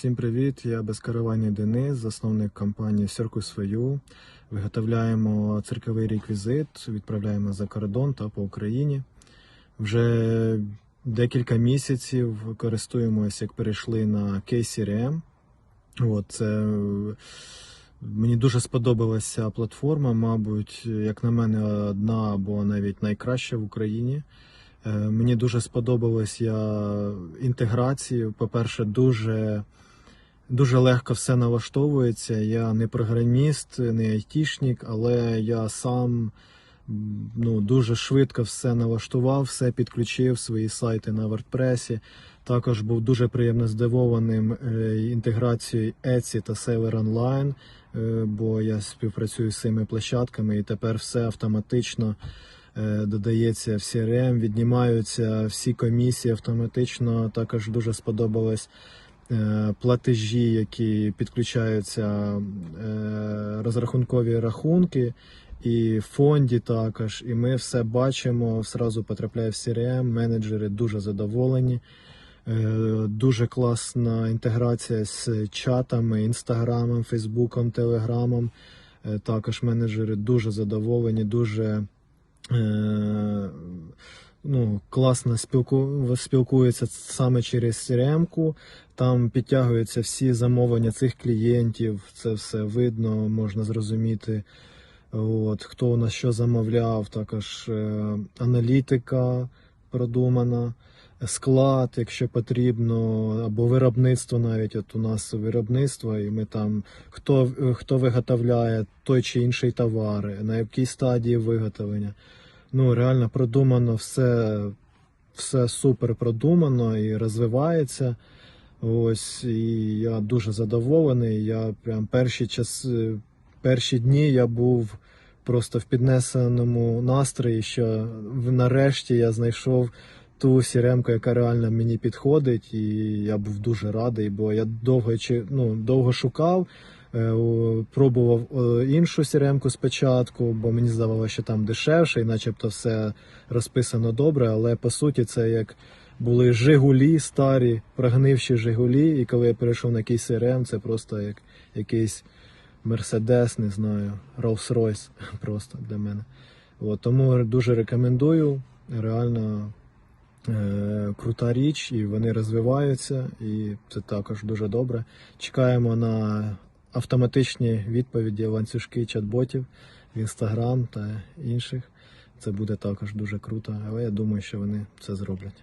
Всім привіт! Я безкерований Денис, засновник компанії Circus.ю. Виготовляємо цирковий реквізит, відправляємо за кордон та по Україні. Вже декілька місяців користуємося, як перейшли на KCRM. От, це мені дуже сподобалася платформа, мабуть, як на мене, одна або навіть найкраща в Україні. Е, Мені дуже сподобалась я інтеграції. По-перше, дуже, дуже легко все налаштовується. Я не програміст, не айтішник, але я сам ну, дуже швидко все налаштував, все підключив, свої сайти на WordPress. Також був дуже приємно здивованим е, інтеграцією Etsy та Seller Online, е, бо я співпрацюю з цими площадками і тепер все автоматично е, додається в CRM, віднімаються всі комісії автоматично. Також дуже сподобалось платежі, які підключаються е, розрахункові рахунки. І фонді також, і ми все бачимо, зразу потрапляє в CRM, менеджери дуже задоволені. Е, Дуже класна інтеграція з чатами, інстаграмом, фейсбуком, телеграмом. Е, Також менеджери дуже задоволені, дуже е, ну, класно спілку, спілкуються саме через CRM-ку. Там підтягуються всі замовлення цих клієнтів. Це все видно, можна зрозуміти. От, хто у нас що замовляв, також е, аналітика продумана, склад, якщо потрібно, або виробництво навіть. От у нас виробництво, і ми там хто, хто виготовляє той чи інший товар, на якій стадії виготовлення. Ну, реально продумано все, все супер продумано і розвивається. Ось, і я дуже задоволений. Я прям перші часи, перші дні я був просто в піднесеному настрої, що нарешті я знайшов ту сіремку, яка реально мені підходить, і я був дуже радий, бо я довго чи- ну, довго шукав. Е, Пробував е, іншу сіремку спочатку, бо мені здавалося, що там дешевше, і начебто все розписано добре, але по суті це як були Жигулі старі, прогнивші Жигулі, і коли я перейшов на якийсь CRM, це просто як якийсь Мерседес, не знаю, Rolls-Royce просто для мене. От, тому дуже рекомендую. Реально е, крута річ, і вони розвиваються, і це також дуже добре. Чекаємо на автоматичні відповіді ланцюжки чат-ботів в Instagram та інших. Це буде також дуже круто, але я думаю, що вони це зроблять.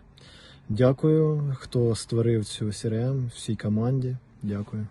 Дякую, хто створив цю CRM, всій команді. Дякую.